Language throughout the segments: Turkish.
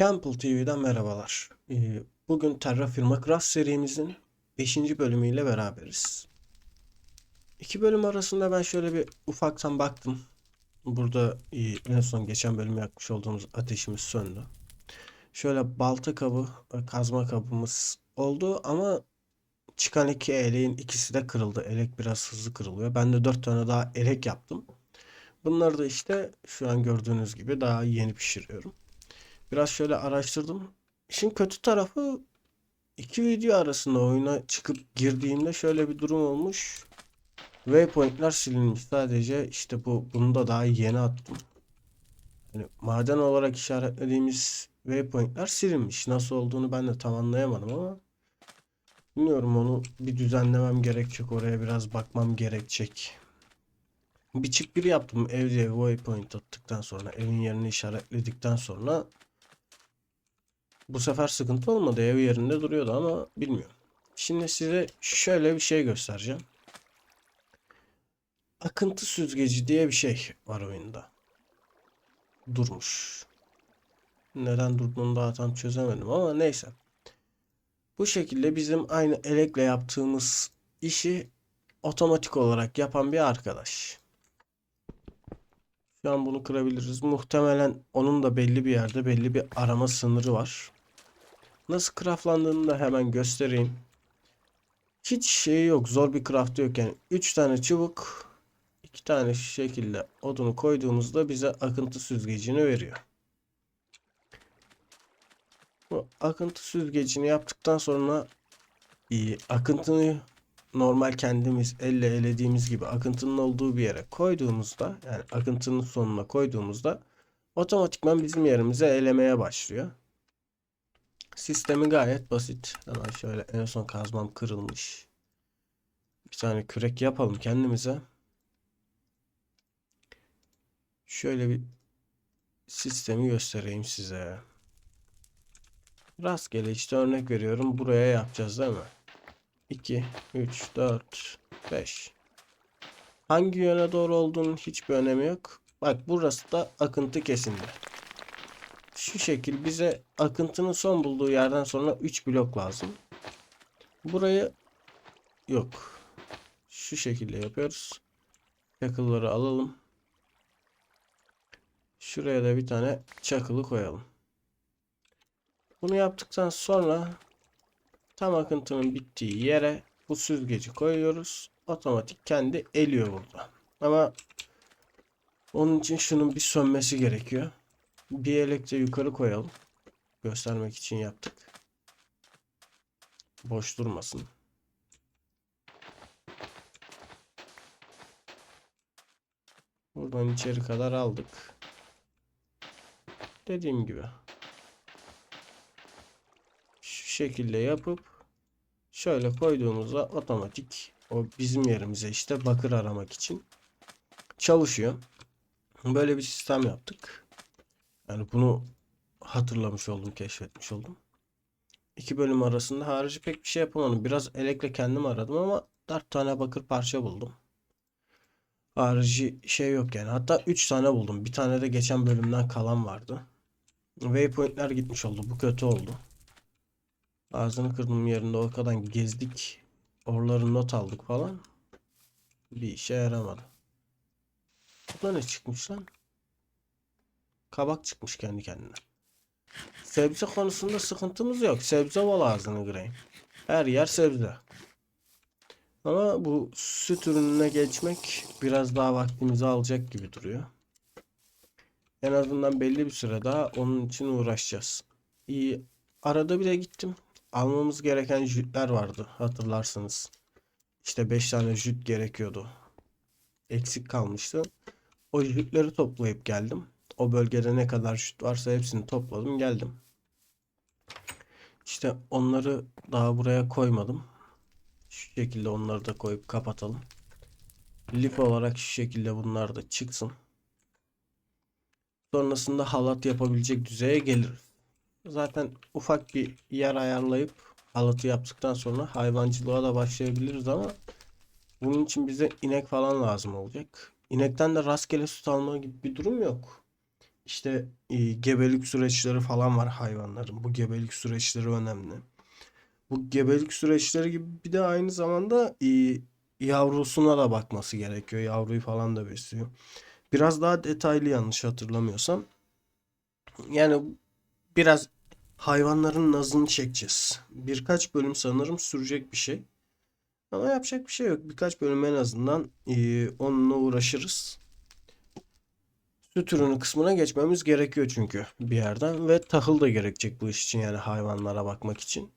Campbell TV'den merhabalar. Ee, Bugün Terra Firma Craft serimizin 5. bölümüyle beraberiz. İki bölüm arasında ben şöyle bir ufaktan baktım. Burada e, en son geçen bölüm yakmış olduğumuz ateşimiz söndü. Şöyle balta kabı, ve kazma kabımız oldu ama çıkan iki eleğin ikisi de kırıldı. Elek biraz hızlı kırılıyor. Ben de 4 tane daha elek yaptım. Bunları da işte şu an gördüğünüz gibi daha yeni pişiriyorum. Biraz şöyle araştırdım. İşin kötü tarafı iki video arasında oyuna çıkıp girdiğimde şöyle bir durum olmuş. Waypoint'ler silinmiş. Sadece işte bu bunu da daha yeni attım. Yani maden olarak işaretlediğimiz waypoint'ler silinmiş. Nasıl olduğunu ben de tam anlayamadım ama bilmiyorum onu bir düzenlemem gerekecek. Oraya biraz bakmam gerekecek. Bir çık bir yaptım evde waypoint attıktan sonra evin yerini işaretledikten sonra bu sefer sıkıntı olmadı. Ev yerinde duruyordu ama bilmiyorum. Şimdi size şöyle bir şey göstereceğim. Akıntı süzgeci diye bir şey var oyunda. Durmuş. Neden durduğunu daha tam çözemedim ama neyse. Bu şekilde bizim aynı elekle yaptığımız işi otomatik olarak yapan bir arkadaş. Şu an bunu kırabiliriz. Muhtemelen onun da belli bir yerde belli bir arama sınırı var. Nasıl craftlandığını da hemen göstereyim. Hiç şey yok. Zor bir craft yok yani. 3 tane çubuk, 2 tane şekilde odunu koyduğumuzda bize akıntı süzgecini veriyor. Bu akıntı süzgecini yaptıktan sonra iyi akıntını normal kendimiz elle elediğimiz gibi akıntının olduğu bir yere koyduğumuzda yani akıntının sonuna koyduğumuzda otomatikman bizim yerimize elemeye başlıyor. Sistemi gayet basit. Hemen şöyle en son kazmam kırılmış. Bir tane kürek yapalım kendimize. Şöyle bir sistemi göstereyim size. Rastgele işte örnek veriyorum. Buraya yapacağız değil mi? 2, 3, 4, 5. Hangi yöne doğru olduğunun hiçbir önemi yok. Bak burası da akıntı kesindi. Şu şekil bize akıntının son bulduğu yerden sonra 3 blok lazım. Burayı yok. Şu şekilde yapıyoruz. Çakılları alalım. Şuraya da bir tane çakılı koyalım. Bunu yaptıktan sonra tam akıntının bittiği yere bu süzgeci koyuyoruz. Otomatik kendi eliyor burada. Ama onun için şunun bir sönmesi gerekiyor. Bir elekte yukarı koyalım. Göstermek için yaptık. Boş durmasın. Buradan içeri kadar aldık. Dediğim gibi. Şu şekilde yapıp şöyle koyduğumuzda otomatik o bizim yerimize işte bakır aramak için çalışıyor. Böyle bir sistem yaptık. Yani bunu hatırlamış oldum, keşfetmiş oldum. İki bölüm arasında harici pek bir şey yapamadım. Biraz elekle kendim aradım ama 4 tane bakır parça buldum. Harici şey yok yani. Hatta 3 tane buldum. Bir tane de geçen bölümden kalan vardı. Waypoint'ler gitmiş oldu. Bu kötü oldu. Ağzını kırdım yerinde o kadar gezdik. Oraları not aldık falan. Bir işe yaramadı. Burada ne çıkmış lan? Kabak çıkmış kendi kendine. Sebze konusunda sıkıntımız yok. Sebze bol ağzını kırayım. Her yer sebze. Ama bu süt ürününe geçmek biraz daha vaktimizi alacak gibi duruyor. En azından belli bir süre daha onun için uğraşacağız. İyi. Arada bir de gittim. Almamız gereken jütler vardı hatırlarsınız. İşte 5 tane jüt gerekiyordu. Eksik kalmıştı. O jütleri toplayıp geldim. O bölgede ne kadar şut varsa hepsini topladım geldim. İşte onları daha buraya koymadım. Şu şekilde onları da koyup kapatalım. Lif olarak şu şekilde bunlar da çıksın. Sonrasında halat yapabilecek düzeye gelir. Zaten ufak bir yer ayarlayıp halatı yaptıktan sonra hayvancılığa da başlayabiliriz ama bunun için bize inek falan lazım olacak. İnekten de rastgele süt alma gibi bir durum yok. İşte e, gebelik süreçleri falan var hayvanların. Bu gebelik süreçleri önemli. Bu gebelik süreçleri gibi bir de aynı zamanda e, yavrusuna da bakması gerekiyor. Yavruyu falan da besliyor. Biraz daha detaylı yanlış hatırlamıyorsam. Yani biraz hayvanların nazını çekeceğiz. Birkaç bölüm sanırım sürecek bir şey. Ama yapacak bir şey yok. Birkaç bölüm en azından e, onunla uğraşırız. Süt ürünü kısmına geçmemiz gerekiyor çünkü bir yerden ve tahıl da gerekecek bu iş için yani hayvanlara bakmak için.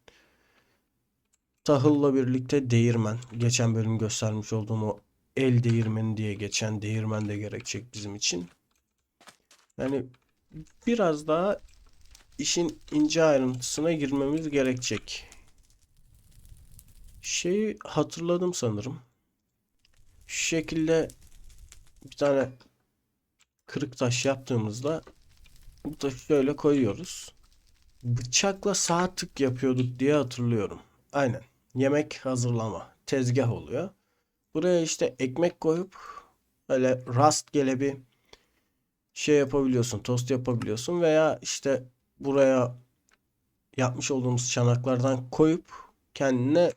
Tahılla birlikte değirmen. Geçen bölüm göstermiş olduğum o el değirmeni diye geçen değirmen de gerekecek bizim için. Yani biraz daha işin ince ayrıntısına girmemiz gerekecek. Şeyi hatırladım sanırım. Şu şekilde bir tane kırık taş yaptığımızda bu taşı şöyle koyuyoruz. Bıçakla sağ tık yapıyorduk diye hatırlıyorum. Aynen. Yemek hazırlama. Tezgah oluyor. Buraya işte ekmek koyup öyle rastgele bir şey yapabiliyorsun. Tost yapabiliyorsun veya işte buraya yapmış olduğumuz çanaklardan koyup kendine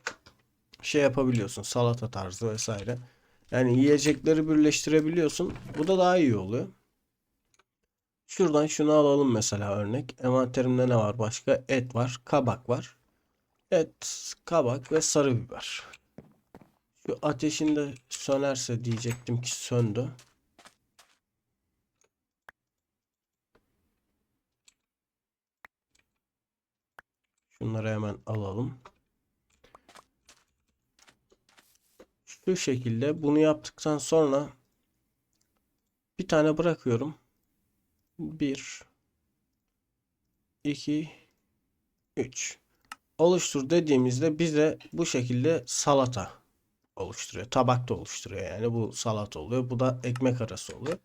şey yapabiliyorsun. Salata tarzı vesaire. Yani yiyecekleri birleştirebiliyorsun. Bu da daha iyi oluyor. Şuradan şunu alalım mesela örnek. Envanterimde ne var başka? Et var, kabak var. Et, kabak ve sarı biber. Şu ateşinde sönerse diyecektim ki söndü. Şunları hemen alalım. Şu şekilde bunu yaptıktan sonra bir tane bırakıyorum. 1 2 3 oluştur dediğimizde bize bu şekilde salata oluşturuyor. Tabak da oluşturuyor yani bu salata oluyor. Bu da ekmek arası oluyor.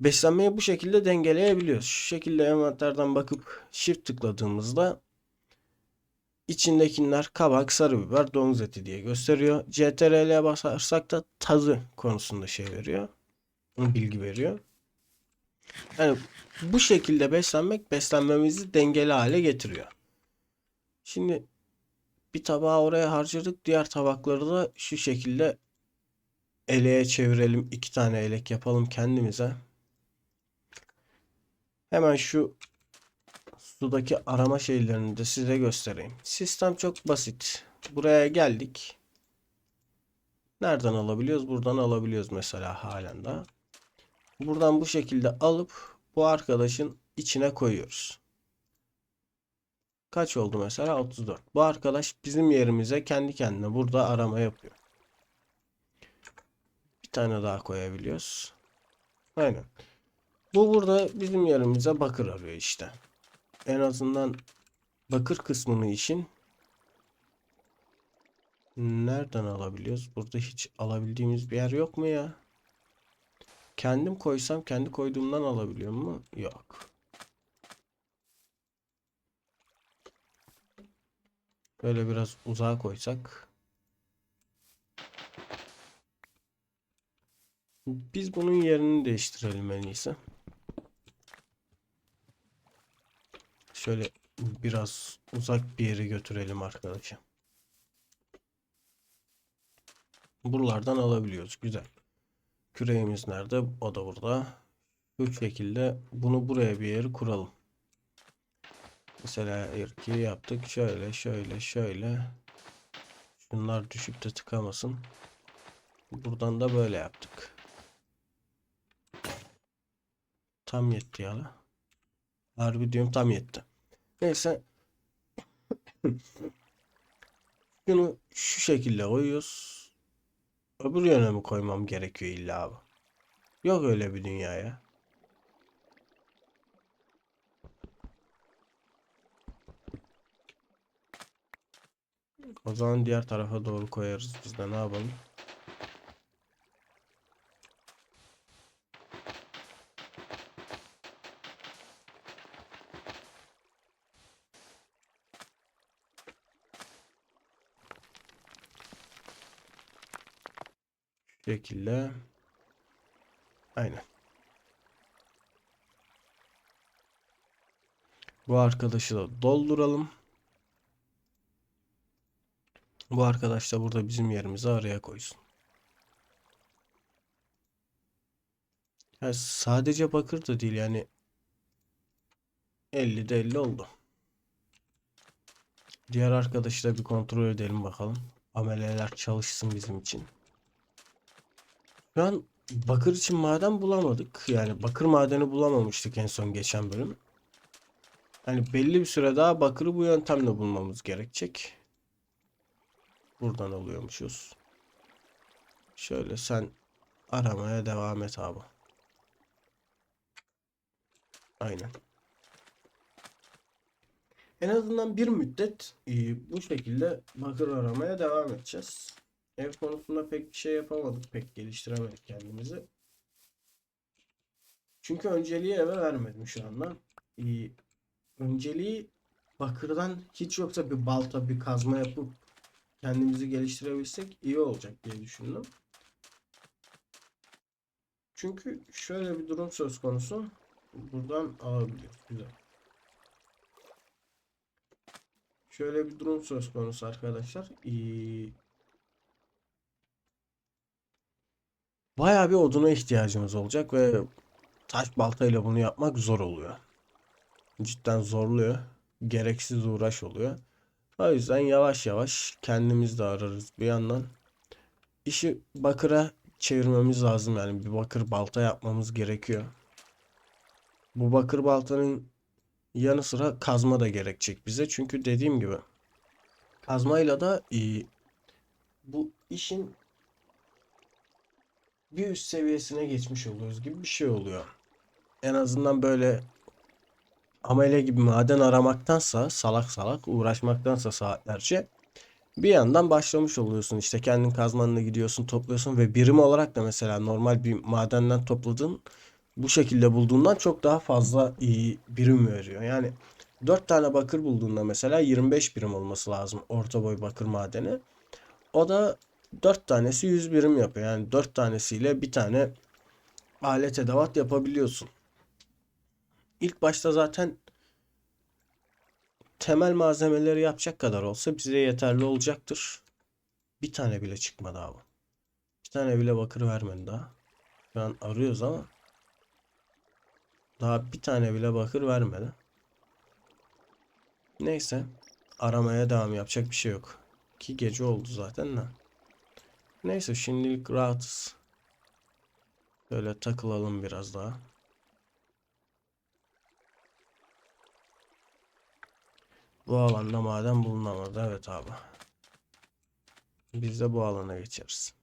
Beslenmeyi bu şekilde dengeleyebiliyoruz. Şu şekilde envanterden bakıp shift tıkladığımızda içindekiler kabak, sarı biber, domuz eti diye gösteriyor. CTRL'ye basarsak da tadı konusunda şey veriyor. Bilgi veriyor. Yani bu şekilde beslenmek beslenmemizi dengeli hale getiriyor. Şimdi bir tabağı oraya harcadık. Diğer tabakları da şu şekilde eleğe çevirelim. iki tane elek yapalım kendimize. Hemen şu sudaki arama şeylerini de size göstereyim. Sistem çok basit. Buraya geldik. Nereden alabiliyoruz? Buradan alabiliyoruz mesela halen daha. Buradan bu şekilde alıp bu arkadaşın içine koyuyoruz. Kaç oldu mesela? 34. Bu arkadaş bizim yerimize kendi kendine burada arama yapıyor. Bir tane daha koyabiliyoruz. Aynen. Bu burada bizim yerimize bakır arıyor işte. En azından bakır kısmını işin nereden alabiliyoruz? Burada hiç alabildiğimiz bir yer yok mu ya? Kendim koysam kendi koyduğumdan alabiliyor mu? Yok. Böyle biraz uzağa koysak. Biz bunun yerini değiştirelim en iyisi. Şöyle biraz uzak bir yere götürelim arkadaşım. Buralardan alabiliyoruz. Güzel. Küreğimiz nerede? O da burada. Bu şekilde bunu buraya bir yere kuralım. Mesela irki yaptık. Şöyle şöyle şöyle. Şunlar düşüp de tıkamasın. Buradan da böyle yaptık. Tam yetti ya. Harbi diyorum tam yetti. Neyse. Şunu şu şekilde koyuyoruz. Öbür yöne mi koymam gerekiyor illa abi? Yok öyle bir dünyaya. O zaman diğer tarafa doğru koyarız biz de ne yapalım? Şekilde. Aynen. Bu arkadaşı da dolduralım. Bu arkadaş da burada bizim yerimizi araya koysun. Ya sadece bakır da değil yani 50 de 50 oldu. Diğer arkadaşı da bir kontrol edelim bakalım. Ameleler çalışsın bizim için. Şu an bakır için maden bulamadık. Yani bakır madeni bulamamıştık en son geçen bölüm. Hani belli bir süre daha bakırı bu yöntemle bulmamız gerekecek. Buradan alıyormuşuz. Şöyle sen aramaya devam et abi. Aynen. En azından bir müddet e, bu şekilde bakır aramaya devam edeceğiz. Ev konusunda pek bir şey yapamadık, pek geliştiremedik kendimizi. Çünkü önceliği eve vermedim şu anda. E, önceliği bakırdan hiç yoksa bir balta, bir kazma yapıp kendimizi geliştirebilsek iyi olacak diye düşündüm. Çünkü şöyle bir durum söz konusu. Buradan alabiliyoruz. Güzel. Şöyle bir durum söz konusu arkadaşlar. Ee, bayağı bir oduna ihtiyacımız olacak ve taş baltayla bunu yapmak zor oluyor. Cidden zorluyor. Gereksiz uğraş oluyor. O yüzden yavaş yavaş kendimiz de ararız bir yandan. İşi bakıra çevirmemiz lazım yani bir bakır balta yapmamız gerekiyor. Bu bakır baltanın yanı sıra kazma da gerekecek bize. Çünkü dediğim gibi kazmayla da e, bu işin bir üst seviyesine geçmiş oluyoruz gibi bir şey oluyor. En azından böyle amele gibi maden aramaktansa salak salak uğraşmaktansa saatlerce bir yandan başlamış oluyorsun işte kendin kazmanla gidiyorsun topluyorsun ve birim olarak da mesela normal bir madenden topladığın bu şekilde bulduğundan çok daha fazla iyi birim veriyor. Yani 4 tane bakır bulduğunda mesela 25 birim olması lazım orta boy bakır madeni. O da 4 tanesi 100 birim yapıyor. Yani 4 tanesiyle bir tane alet edevat yapabiliyorsun. İlk başta zaten temel malzemeleri yapacak kadar olsa bize yeterli olacaktır. Bir tane bile çıkmadı abi. Bir tane bile bakır vermedi daha. Şu an arıyoruz ama daha bir tane bile bakır vermedi. Neyse. Aramaya devam yapacak bir şey yok. Ki gece oldu zaten de. Neyse şimdilik rahatız. Böyle takılalım biraz daha. Bu alanda maden bulunamadı. Evet abi. Biz de bu alana geçeriz.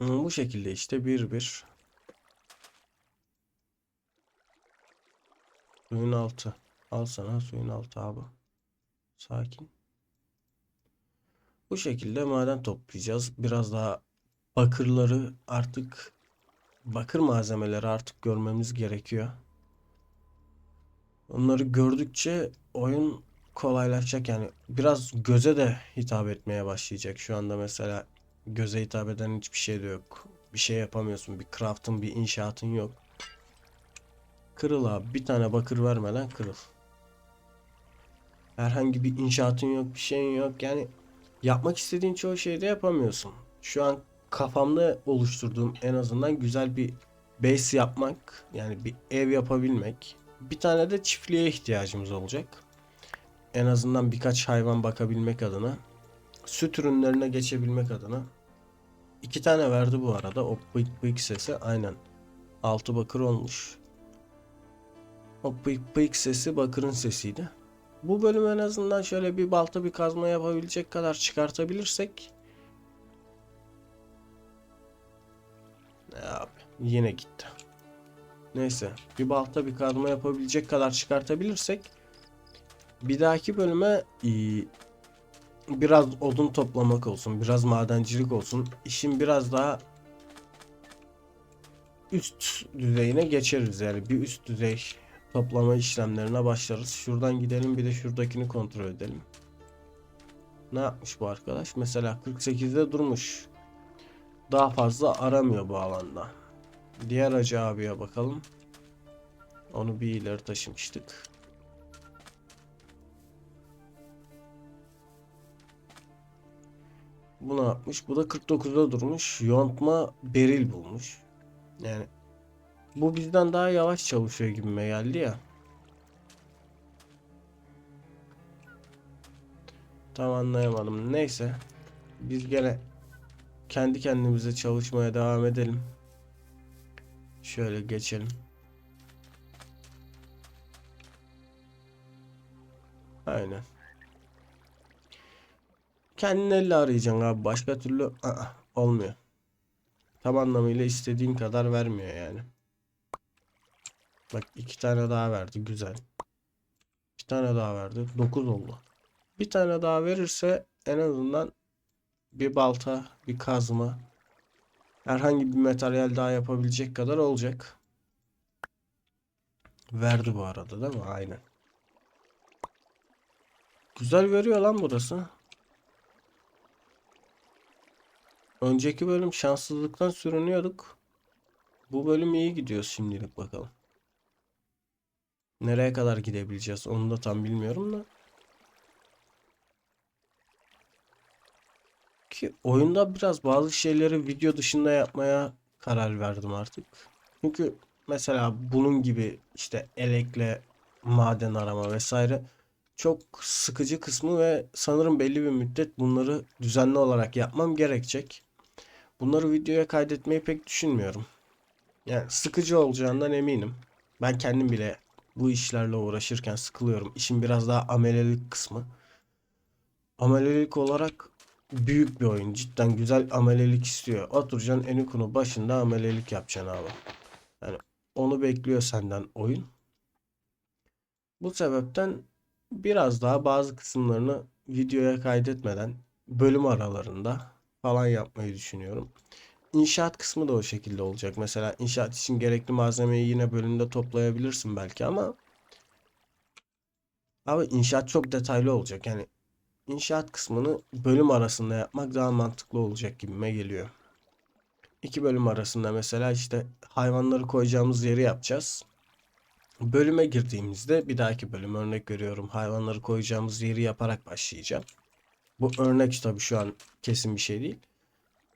Bu şekilde işte bir bir Suyun altı. Al sana suyun altı abi. Sakin. Bu şekilde maden toplayacağız. Biraz daha bakırları artık bakır malzemeleri artık görmemiz gerekiyor. Onları gördükçe oyun kolaylaşacak yani biraz göze de hitap etmeye başlayacak. Şu anda mesela göze hitap eden hiçbir şey de yok. Bir şey yapamıyorsun. Bir craft'ın, bir inşaatın yok. Kırıl abi. Bir tane bakır vermeden kırıl. Herhangi bir inşaatın yok, bir şeyin yok. Yani yapmak istediğin çoğu şeyi de yapamıyorsun. Şu an kafamda oluşturduğum en azından güzel bir base yapmak, yani bir ev yapabilmek. Bir tane de çiftliğe ihtiyacımız olacak. En azından birkaç hayvan bakabilmek adına. Süt ürünlerine geçebilmek adına. İki tane verdi bu arada. O bıyık bıyık sesi aynen. Altı bakır olmuş. O pıyık pıyık sesi bakırın sesiydi. Bu bölüm en azından şöyle bir balta bir kazma yapabilecek kadar çıkartabilirsek abi yine gitti. Neyse bir balta bir kazma yapabilecek kadar çıkartabilirsek bir dahaki bölüme biraz odun toplamak olsun, biraz madencilik olsun. İşin biraz daha üst düzeyine geçeriz yani bir üst düzey toplama işlemlerine başlarız. Şuradan gidelim bir de şuradakini kontrol edelim. Ne yapmış bu arkadaş? Mesela 48'de durmuş. Daha fazla aramıyor bu alanda. Diğer acı abiye bakalım. Onu bir ileri taşımıştık. Bu ne yapmış? Bu da 49'da durmuş. Yontma beril bulmuş. Yani bu bizden daha yavaş çalışıyor gibime geldi ya. Tam anlayamadım. Neyse. Biz gene kendi kendimize çalışmaya devam edelim. Şöyle geçelim. Aynen. Kendin elle arayacaksın abi. Başka türlü aa, olmuyor. Tam anlamıyla istediğin kadar vermiyor yani. Bak iki tane daha verdi. Güzel. Bir tane daha verdi. 9 oldu. Bir tane daha verirse en azından bir balta, bir kazma, herhangi bir materyal daha yapabilecek kadar olacak. Verdi bu arada değil mi? Aynen. Güzel veriyor lan burası. Önceki bölüm şanssızlıktan sürünüyorduk. Bu bölüm iyi gidiyor şimdilik bakalım. Nereye kadar gidebileceğiz onu da tam bilmiyorum da. Ki oyunda biraz bazı şeyleri video dışında yapmaya karar verdim artık. Çünkü mesela bunun gibi işte elekle maden arama vesaire çok sıkıcı kısmı ve sanırım belli bir müddet bunları düzenli olarak yapmam gerekecek. Bunları videoya kaydetmeyi pek düşünmüyorum. Yani sıkıcı olacağından eminim. Ben kendim bile bu işlerle uğraşırken sıkılıyorum. İşin biraz daha amelelik kısmı. Amelelik olarak büyük bir oyun. Cidden güzel amelelik istiyor. Oturacaksın Eniku'nun başında amelelik yapacaksın abi. Yani onu bekliyor senden oyun. Bu sebepten biraz daha bazı kısımlarını videoya kaydetmeden bölüm aralarında falan yapmayı düşünüyorum. İnşaat kısmı da o şekilde olacak. Mesela inşaat için gerekli malzemeyi yine bölümde toplayabilirsin belki ama abi inşaat çok detaylı olacak. Yani inşaat kısmını bölüm arasında yapmak daha mantıklı olacak gibime geliyor. İki bölüm arasında mesela işte hayvanları koyacağımız yeri yapacağız. Bölüme girdiğimizde bir dahaki bölüm örnek veriyorum hayvanları koyacağımız yeri yaparak başlayacağım. Bu örnek tabii şu an kesin bir şey değil.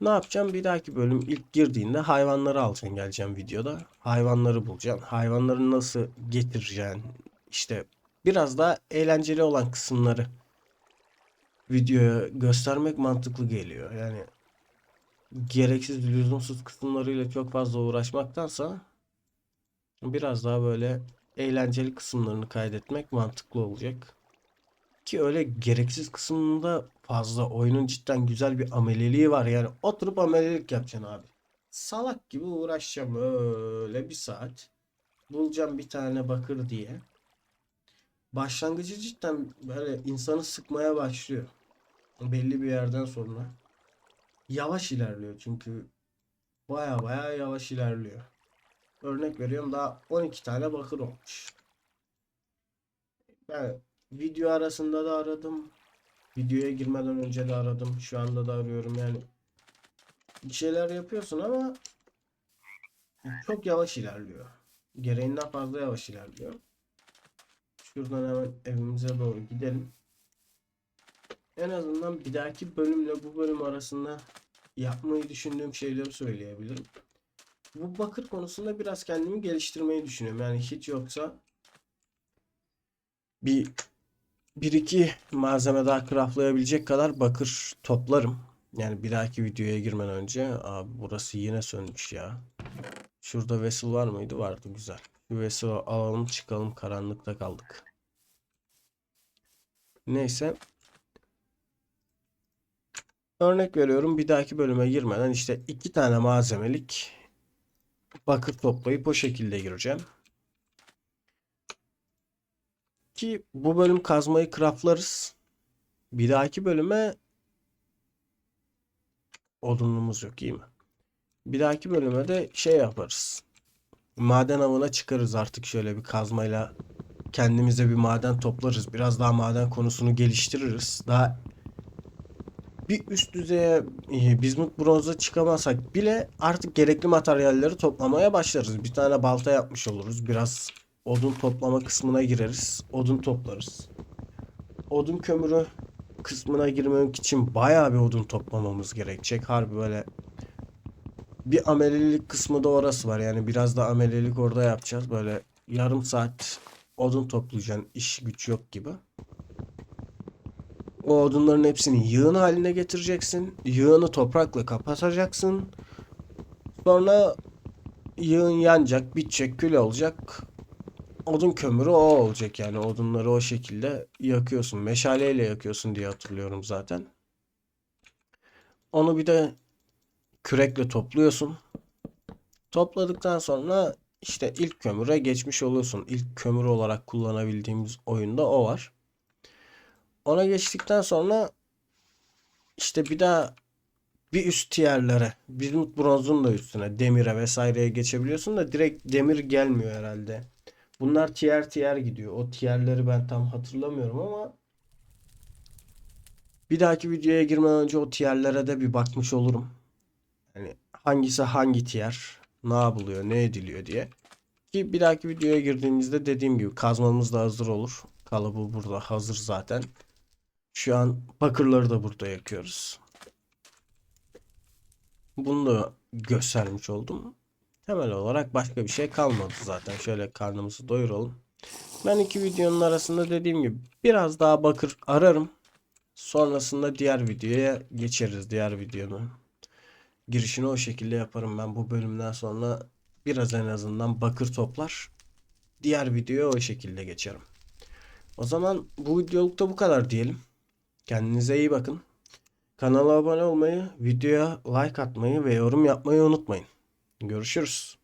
Ne yapacağım? Bir dahaki bölüm ilk girdiğinde hayvanları alacaksın geleceğim videoda. Hayvanları bulacaksın. Hayvanları nasıl getireceksin? İşte biraz daha eğlenceli olan kısımları videoya göstermek mantıklı geliyor. Yani gereksiz lüzumsuz kısımlarıyla çok fazla uğraşmaktansa biraz daha böyle eğlenceli kısımlarını kaydetmek mantıklı olacak. Ki öyle gereksiz kısmında fazla oyunun cidden güzel bir ameliliği var. Yani oturup amelelik yapacaksın abi. Salak gibi uğraşacağım öyle bir saat. Bulacağım bir tane bakır diye. Başlangıcı cidden böyle insanı sıkmaya başlıyor. Belli bir yerden sonra. Yavaş ilerliyor çünkü baya baya yavaş ilerliyor. Örnek veriyorum daha 12 tane bakır olmuş. Ben video arasında da aradım. Videoya girmeden önce de aradım. Şu anda da arıyorum yani. Bir şeyler yapıyorsun ama çok yavaş ilerliyor. Gereğinden fazla yavaş ilerliyor. Şuradan hemen evimize doğru gidelim. En azından bir dahaki bölümle bu bölüm arasında yapmayı düşündüğüm şeyleri söyleyebilirim. Bu bakır konusunda biraz kendimi geliştirmeyi düşünüyorum. Yani hiç yoksa bir bir iki malzeme daha craftlayabilecek kadar bakır toplarım. Yani bir dahaki videoya girmeden önce abi burası yine sönmüş ya. Şurada vessel var mıydı? Vardı güzel. Bir vessel alalım çıkalım karanlıkta kaldık. Neyse. Örnek veriyorum bir dahaki bölüme girmeden işte iki tane malzemelik bakır toplayıp o şekilde gireceğim. Ki bu bölüm kazmayı craftlarız. Bir dahaki bölüme odunumuz yok iyi mi? Bir dahaki bölüme de şey yaparız. Maden avına çıkarız artık şöyle bir kazmayla kendimize bir maden toplarız. Biraz daha maden konusunu geliştiririz. Daha bir üst düzeye e, bizmut bronza çıkamazsak bile artık gerekli materyalleri toplamaya başlarız. Bir tane balta yapmış oluruz. Biraz odun toplama kısmına gireriz. Odun toplarız. Odun kömürü kısmına girmek için bayağı bir odun toplamamız gerekecek. Harbi böyle bir amelelik kısmı da orası var. Yani biraz da amelelik orada yapacağız. Böyle yarım saat odun toplayacaksın. iş güç yok gibi. O odunların hepsini yığın haline getireceksin. Yığını toprakla kapatacaksın. Sonra yığın yanacak, bitecek, kül olacak. Odun kömürü o olacak yani. Odunları o şekilde yakıyorsun. Meşaleyle yakıyorsun diye hatırlıyorum zaten. Onu bir de kürekle topluyorsun. Topladıktan sonra işte ilk kömüre geçmiş oluyorsun. İlk kömür olarak kullanabildiğimiz oyunda o var. Ona geçtikten sonra işte bir daha bir üst tierlere, bir bronzun da üstüne, demire vesaireye geçebiliyorsun da direkt demir gelmiyor herhalde. Bunlar tier tier gidiyor. O tierleri ben tam hatırlamıyorum ama bir dahaki videoya girmeden önce o tierlere de bir bakmış olurum. Yani hangisi hangi tier, ne yapılıyor, ne ediliyor diye. Ki bir dahaki videoya girdiğimizde dediğim gibi kazmamız da hazır olur. Kalıbı burada hazır zaten. Şu an bakırları da burada yakıyoruz. Bunu da göstermiş oldum. Temel olarak başka bir şey kalmadı zaten. Şöyle karnımızı doyuralım. Ben iki videonun arasında dediğim gibi biraz daha bakır ararım. Sonrasında diğer videoya geçeriz. Diğer videonun girişini o şekilde yaparım ben bu bölümden sonra biraz en azından bakır toplar. Diğer videoya o şekilde geçerim. O zaman bu videolukta bu kadar diyelim. Kendinize iyi bakın. Kanala abone olmayı, videoya like atmayı ve yorum yapmayı unutmayın. Görüşürüz.